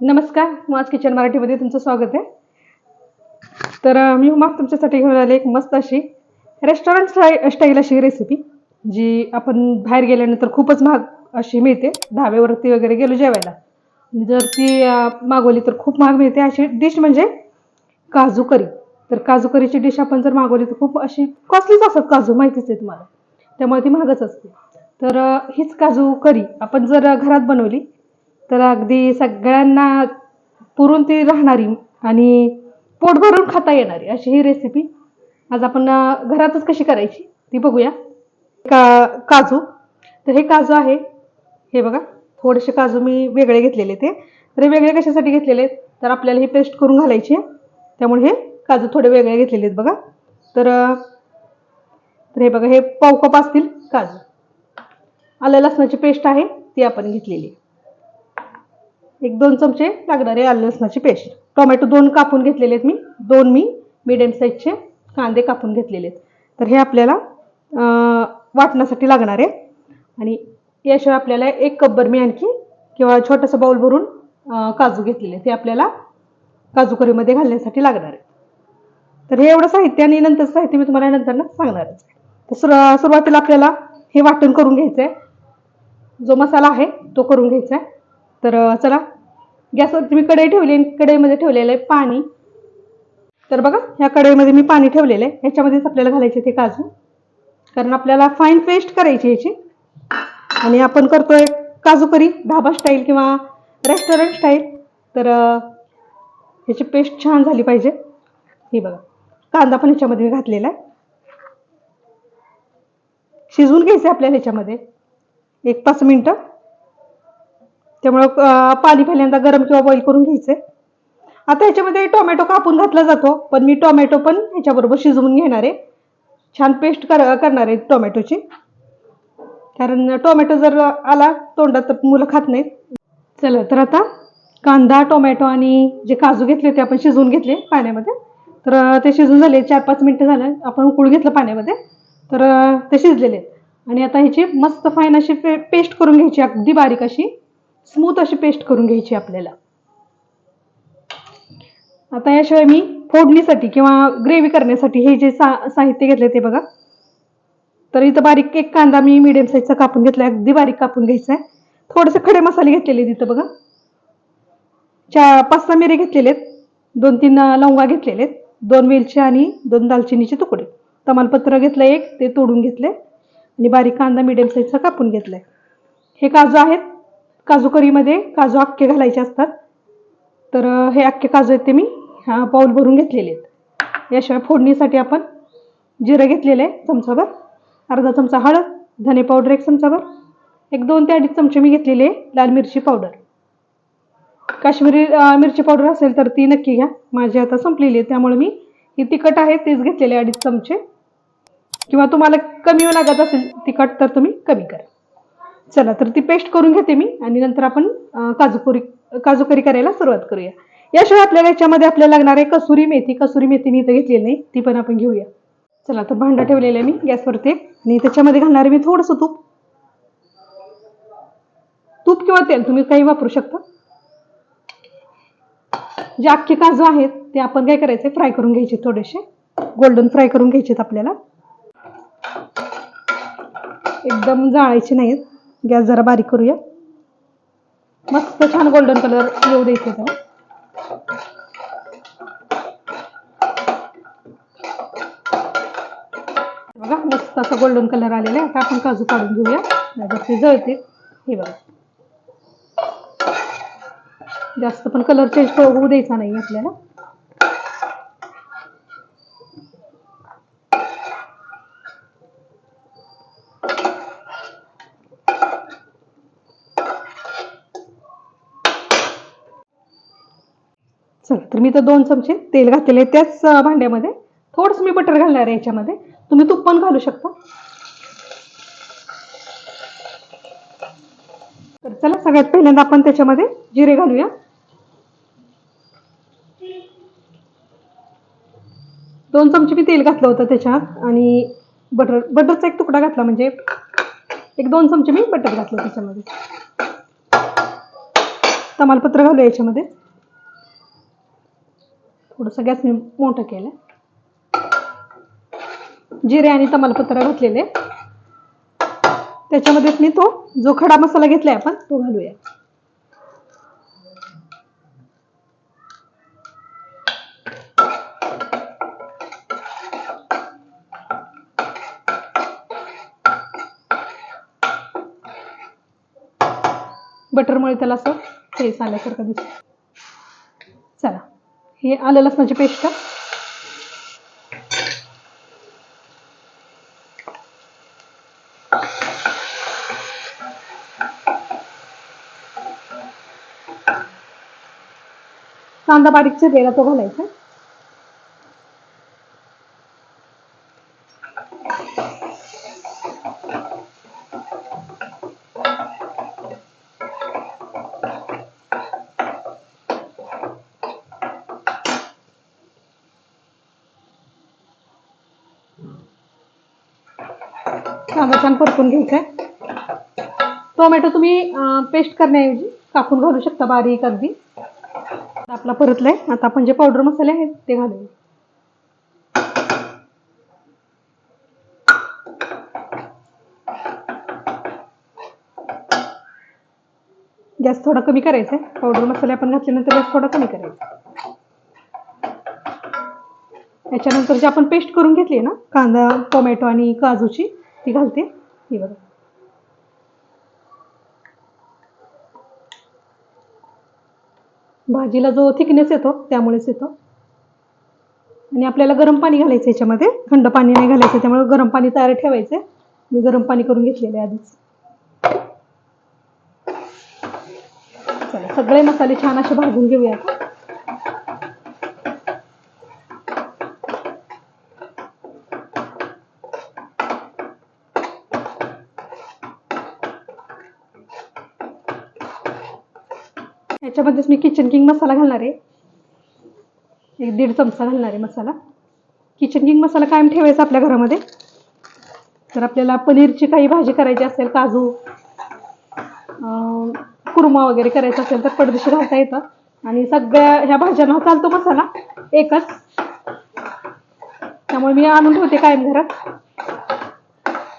नमस्कार माझ किचन मराठीमध्ये तुमचं स्वागत आहे. तर मी मग तुमच्यासाठी घेऊन आले एक मस्त अशी रेस्टॉरंट स्टाई स्टाईल अशी रेसिपी जी आपण बाहेर गेल्यानंतर खूपच महाग अशी मिळते. ढाब्यावरती वगैरे गेलो जेवायला. जर ती मागवली तर खूप महाग मिळते. अशी डिश म्हणजे काजू करी. तर काजू करीची डिश आपण जर मागवली तर खूप अशी कॉस्टलीच असतात काजू माहितीच आहे तुम्हाला. त्यामुळे ती महागच असते. तर हीच काजू करी आपण जर घरात बनवली तर अगदी सगळ्यांना पुरून ती राहणारी आणि पोट भरून खाता येणारी अशी ही रेसिपी आज आपण घरातच कशी करायची ती बघूया. का काजू. तर हे काजू आहे. हे बघा थोडेसे काजू मी वेगळे घेतलेले ते. तर हे वेगळे कशासाठी घेतलेले आहेत? तर आपल्याला ही पेस्ट करून घालायची आहे. त्यामुळे हे काजू थोडे वेगळे घेतलेले आहेत बघा. तर तर हे बघा हे पाव कप असतील काजू. आलं लसणाची पेस्ट आहे ती आपण घेतलेली आहे. एक दोन चमचे लागणारे आलं लसणाची पेस्ट. टोमॅटो दोन कापून घेतलेले आहेत मी. दोन मी मिडियम साईजचे कांदे कापून घेतलेले आहेत. तर हे आपल्याला वाटण्यासाठी लागणार आहे. आणि याशिवाय आपल्याला एक कपभर मी आणखी किंवा छोटासा बाउल भरून काजू घेतलेले ते आपल्याला काजू करीमध्ये घालण्यासाठी लागणार आहे तर हे एवढं साहित्य आणि नंतर साहित्य मी तुम्हाला नंतर सांगणारच आहे. तर सुर सुरुवातीला आपल्याला हे वाटण करून घ्यायचं आहे जो मसाला आहे तो करून घ्यायचा आहे तर चला. गॅसवरती मी कढई ठेवली आणि कढईमध्ये ठेवलेलं आहे पाणी. तर बघा ह्या कढईमध्ये मी पाणी ठेवलेलं आहे. ह्याच्यामध्येच आपल्याला घालायचे ते काजू. कारण आपल्याला फाईन पेस्ट करायची ह्याची आणि आपण करतोय काजू करी ढाबा स्टाईल किंवा रेस्टॉरंट स्टाईल तर ह्याची पेस्ट छान झाली पाहिजे. ही बघा कांदा पण ह्याच्यामध्ये मी घातलेला आहे. शिजवून घ्यायचं आपल्याला ह्याच्यामध्ये एक पाच मिनटं. त्यामुळं पाणी पहिल्यांदा गरम किंवा बॉईल करून घ्यायचंय आता ह्याच्यामध्ये टोमॅटो कापून घातला जातो पण मी टोमॅटो पण ह्याच्याबरोबर शिजवून घेणार आहे. छान पेस्ट कर करणार आहे टोमॅटोची. कारण टोमॅटो जर आला तोंडात तर मुलं खात नाहीत. चला तर आता कांदा टोमॅटो आणि जे काजू घेतले ते आपण शिजवून घेतले पाण्यामध्ये. तर ते शिजून झाले चार पाच मिनटं झालं. आपण उकळून घेतलं पाण्यामध्ये. तर ते शिजलेले आणि आता ह्याची मस्त फाईन अशी पेस्ट करून घ्यायची अगदी बारीक अशी. स्मूथ अशी पेस्ट करून घ्यायची आपल्याला. आता याशिवाय मी फोडणीसाठी किंवा ग्रेव्ही करण्यासाठी हे जे सा साहित्य घेतले ते बघा. तर इथं बारीक एक कांदा मी मिडियम साईजचा कापून घेतला अगदी बारीक कापून घ्यायचा आहे थोडेसे खडे मसाले घेतलेले आहेत बघा. चा पाच सहा मिरे घेतलेले आहेत. दोन तीन लवंगा घेतलेले आहेत. दोन वेलचे आणि दोन दालचिनीचे तुकडे. तमालपत्र घेतलं एक ते तोडून घेतले आणि बारीक कांदा मिडियम साईजचा कापून घेतलाय. हे काजू आहेत. काजू करीमध्ये काजू अख्खे घालायचे असतात. तर हे अख्खे काजू आहेत ते मी पाऊल भरून घेतलेले आहेत. याशिवाय फोडणीसाठी आपण जिरं घेतलेलं आहे चमचाभर अर्धा चमचा हळद धने पावडर एक चमचाभर एक दोन ते अडीच चमचे मी घेतलेले आहे लाल मिरची पावडर. काश्मीरी मिरची पावडर असेल तर ती नक्की घ्या. माझी आता संपलेली आहे त्यामुळे मी ही तिखट आहे तेच घेतलेले आहे अडीच चमचे. किंवा तुम्हाला कमी लागत असेल तिखट तर तुम्ही कमी करा. चला तर ती पेस्ट करून घेते मी आणि नंतर आपण काजू करी काजू करी करायला सुरुवात करूया. याशिवाय आपल्याला याच्यामध्ये आपल्याला लागणार आहे कसुरी मेथी. कसुरी मेथी मी इथं घेतलेली नाही ती पण आपण घेऊया. चला तर भांडं ठेवलेलं आहे मी गॅसवरती आणि त्याच्यामध्ये घालणार आहे मी थोडंसं तूप. तूप किंवा तेल तुम्ही काही वापरू शकता. जे अख्खे काजू आहेत ते आपण काय करायचे फ्राय करून घ्यायचे थोडेसे. गोल्डन फ्राय करून घ्यायचेत आपल्याला. एकदम जाळायचे नाहीत. गॅस जरा बारीक करूया. मस्त छान गोल्डन कलर येऊ द्यायचे त्याला बघा मस्त असा गोल्डन कलर आलेला आहे. आता आपण काजू काढून घेऊया. नाहीतर ते जळते. हे बघा. जास्त पण कलर चेंज होऊ द्यायचा नाही आपल्याला चला तर मी तर दोन चमचे तेल घातलेले त्याच भांड्यामध्ये थोडंसं मी बटर घालणार आहे याच्यामध्ये. तुम्ही तूप पण घालू शकता. तर चला सगळ्यात पहिल्यांदा आपण त्याच्यामध्ये जिरे घालूया. दोन चमचे मी तेल घातलं होतं त्याच्यात आणि बटर बटरचा एक तुकडा घातला म्हणजे एक दोन चमचे मी बटर घातलं त्याच्यामध्ये. तमालपत्र घालूया याच्यामध्ये. थोडंसं गॅस मी मोठं केलं जिरे आणि तमालपत्र घातलेले. त्याच्यामध्येच मी तो जो खडा मसाला घेतलाय आपण तो घालूया. बटरमुळे त्याला असं फेस आल्यासारखं दिसतं हे आलं लसणाची पेस्ट कांदा बारीक चिरलेला तो घालायचा. कांदा छान परतून घ्यायचा आहे टोमॅटो तुम्ही पेस्ट करण्याऐवजी कापून घालू शकता बारीक अगदी. आपला परतलाय. आता आपण जे पावडर मसाले आहेत ते घालू गॅस थोडा कमी करायचा आहे पावडर मसाले आपण घातल्यानंतर गॅस थोडा कमी करायचा. याच्यानंतर जे आपण पेस्ट करून घेतली ना कांदा टोमॅटो आणि काजूची ती घालते. ही बघा. भाजीला जो थिकनेस येतो त्यामुळेच येतो. आणि आपल्याला गरम पाणी घालायचं याच्यामध्ये. थंड पाणी नाही घालायचं त्यामुळे गरम पाणी तयार ठेवायचं मी गरम पाणी करून घेतलेलं आहे आधीच. सगळे मसाले छान असे भाजून घेऊया आता याच्यामध्येच मी किचन किंग मसाला घालणार आहे. एक दीड चमचा घालणार आहे मसाला. किचन किंग मसाला कायम ठेवायचा आपल्या घरामध्ये. जर आपल्याला पनीरची काही भाजी करायची असेल काजू कुर्मा वगैरे करायचा असेल तर पडदेशी घालता येतं. आणि सगळ्या ह्या भाज्यांना चालतो मसाला एकच. त्यामुळे मी आणून ठेवते कायम घरात.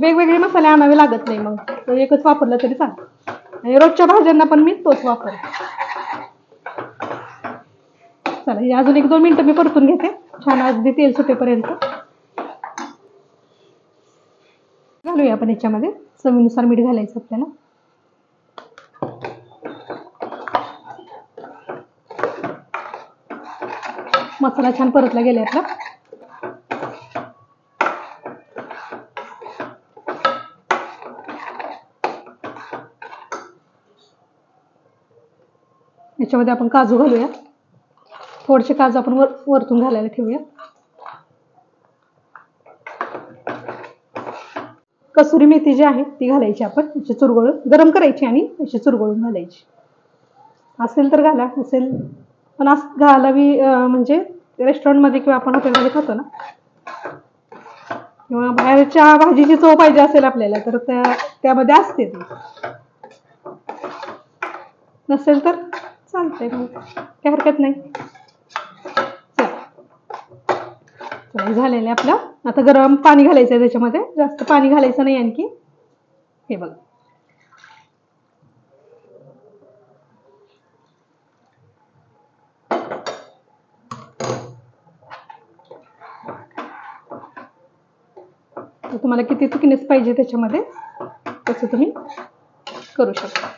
वेगवेगळे मसाले आणावे लागत नाही मग. तो एकच वापरला तरी चालतं आणि रोजच्या भाज्यांना पण मी तोच वापरते. चला हे अजून एक दोन मिनिटं मी परतून घेते. छान अगदी तेल सुटेपर्यंत. घालूया आपण याच्यामध्ये. चवीनुसार मीठ घालायचं आपल्याला. मसाला छान परतला गेला आपला. याच्यामध्ये आपण काजू घालूया. थोडेसे काजू आपण वर वरतून घालायला ठेवूया. कसुरी मेथी जी आहे ती घालायची आपण अशी चुरगळून गरम करायची आणि अशी चुरगळून घालायची. असेल तर घाला असेल पण अस घालावी म्हणजे रेस्टॉरंटमध्ये किंवा आपण हॉटेलमध्ये खातो ना किंवा बाहेरच्या भाजीची चव पाहिजे असेल आपल्याला तर त्या त्यामध्ये असते ती. नसेल तर चालतंय मग काही हरकत नाही चला हे झालेलं आहे आपलं. आता गरम पाणी घालायचं आहे त्याच्यामध्ये. जास्त पाणी घालायचं नाही आणखी. हे बघा. तर तुम्हाला किती थिकनेस पाहिजे त्याच्यामध्ये तसं तुम्ही करू शकता.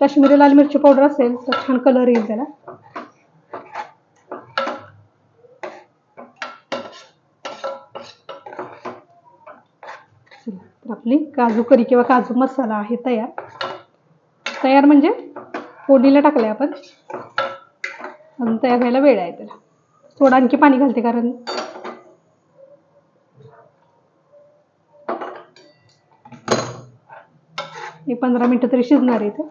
काश्मीरी लाल मिरची पावडर असेल तर छान कलर येईल त्याला चला, तर आपली काजू करी किंवा काजू मसाला आहे तयार. तयार म्हणजे फोडणीला टाकलाय आपण. अजून तयार व्हायला वेळ आहे त्याला. थोडं आणखी पाणी घालते कारण हे पंधरा मिनटं तरी शिजणार आहे ते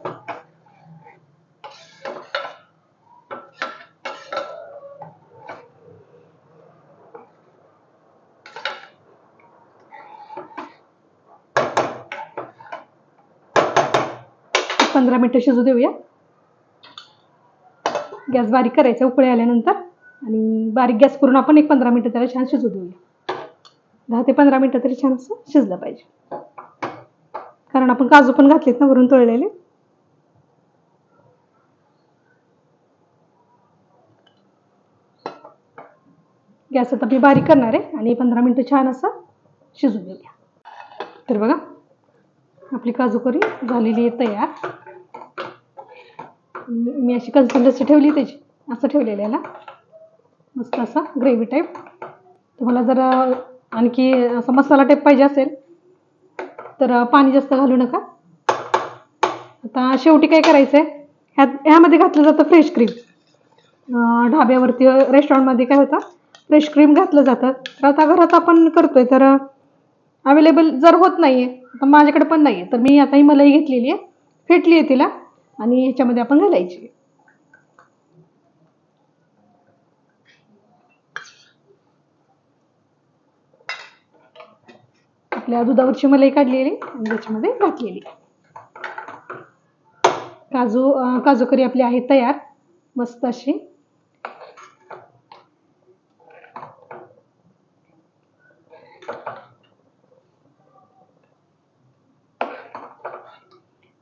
पंधरा मिनटं शिजू देऊया. गॅस बारीक करायचा उकळी आल्यानंतर. आणि बारीक गॅस करून आपण एक पंधरा मिनटं त्याला छान शिजू देऊया. दहा ते पंधरा मिनटं तरी छान असं शिजलं पाहिजे. कारण आपण काजू पण घातलेत ना वरून तळलेले. गॅस आता मी बारीक करणार आहे. आणि पंधरा मिनटं छान असं शिजून देऊया. तर बघा आपली काजू करी झालेली आहे तयार. मी मी अशी कन्सिस्टन्सी ठेवली त्याची. असं ठेवलेलं याला मस्त असा ग्रेव्ही टाईप तुम्हाला जर आणखी असा मसाला टाईप पाहिजे असेल तर पाणी जास्त घालू नका. आता शेवटी काय करायचं आहे ह्यात ह्यामध्ये घातलं जातं फ्रेश क्रीम ढाब्यावरती रेस्टॉरंटमध्ये काय होतं? फ्रेश क्रीम घातलं जातं. तर आता घरात आपण करतोय तर अवेलेबल जर होत नाही आहे तर माझ्याकडे पण नाही आहे तर मी आता ही मलाई घेतलेली आहे. फेटली आहे तिला. आणि ह्याच्यामध्ये आपण घालायची. आपल्या दुधावरची मलाई काढलेली आणि त्याच्यामध्ये घातलेली. काजू काजू करी आपली आहे तयार. मस्त अशी.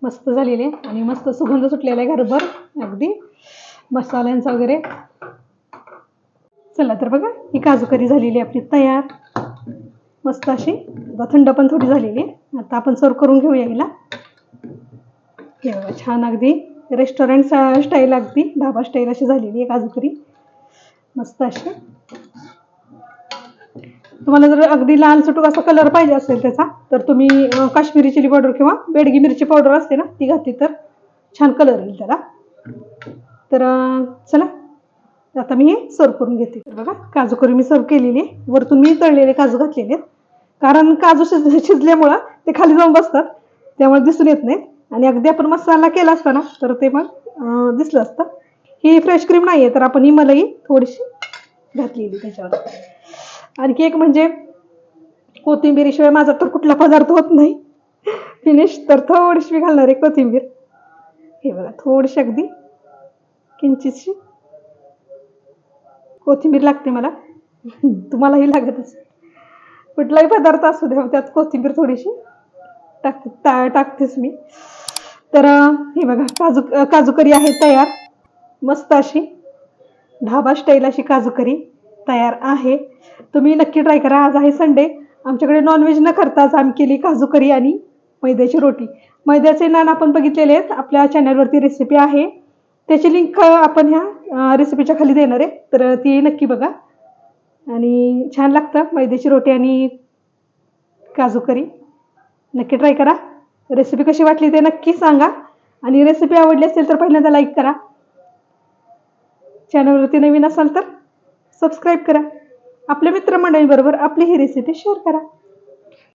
मस्त झालेली आहे आणि मस्त सुगंध सुटलेला आहे घरभर. अगदी मसाल्यांचा वगैरे. चला तर बघा ही काजू करी झालेली आहे आपली तयार. मस्त अशी. आता थंड पण थोडी झालेली आहे. आता आपण सर्व करून घेऊया हिला. हे बघा छान अगदी रेस्टॉरंट स्टाईल अगदी. ढाबा स्टाईल अशी झालेली आहे काजू करी. मस्त अशी. तुम्हाला जर अगदी लाल सुटूक असा कलर पाहिजे असेल त्याचा तर तुम्ही काश्मीरी चिली पावडर किंवा बेडगी मिरची पावडर असते ना ती घातली तर छान कलर येईल त्याला. तर चला आता मी हे सर्व करून घेते. तर बघा काजू करी मी सर्व केलेली आहे. वरतून मी तळलेले काजू घातलेले आहेत. कारण काजू शिज शिजल्यामुळं ते खाली जाऊन बसतात त्यामुळे दिसून येत नाही. आणि अगदी आपण मसाला केला असता ना तर ते मग दिसलं असतं. ही फ्रेश क्रीम नाही आहे तर आपण ही मलाई थोडीशी घातलेली त्याच्यावर. आणखी एक म्हणजे कोथिंबीरीशिवाय माझा तर कुठला पदार्थ होत नाही. फिनिश तर थोडीशी मी घालणार आहे कोथिंबीर. हे बघा थोडीशी अगदी किंचितशी. कोथिंबीर लागते मला. तुम्हालाही लागतच. कुठलाही पदार्थ असू द्या त्यात कोथिंबीर थोडीशी टाकते. टा टाकतेच मी. तर हे बघा काजू काजू करी आहे तयार. मस्त अशी ढाबा स्टाईल अशी काजू करी. तयार आहे. तुम्ही नक्की ट्राय करा. आज आहे संडे आमच्याकडे नॉनव्हेज न करता आम्ही केली काजू करी आणि मैद्याची रोटी. मैद्याचे नान आपण बघितलेले आहेत. आपल्या चॅनलवरती रेसिपी आहे. त्याची लिंक आपण ह्या रेसिपीच्या खाली देणार आहे. तर ती नक्की बघा. आणि छान लागतं. मैद्याची रोटी आणि काजू करी. नक्की ट्राय करा. रेसिपी कशी वाटली ते नक्की सांगा. आणि रेसिपी आवडली असेल तर पहिल्यांदा लाईक करा. चॅनलवरती नवीन असाल तर सबस्क्राईब करा. आपल्या मित्रमंडळीबरोबर आपली ही रेसिपी शेअर करा.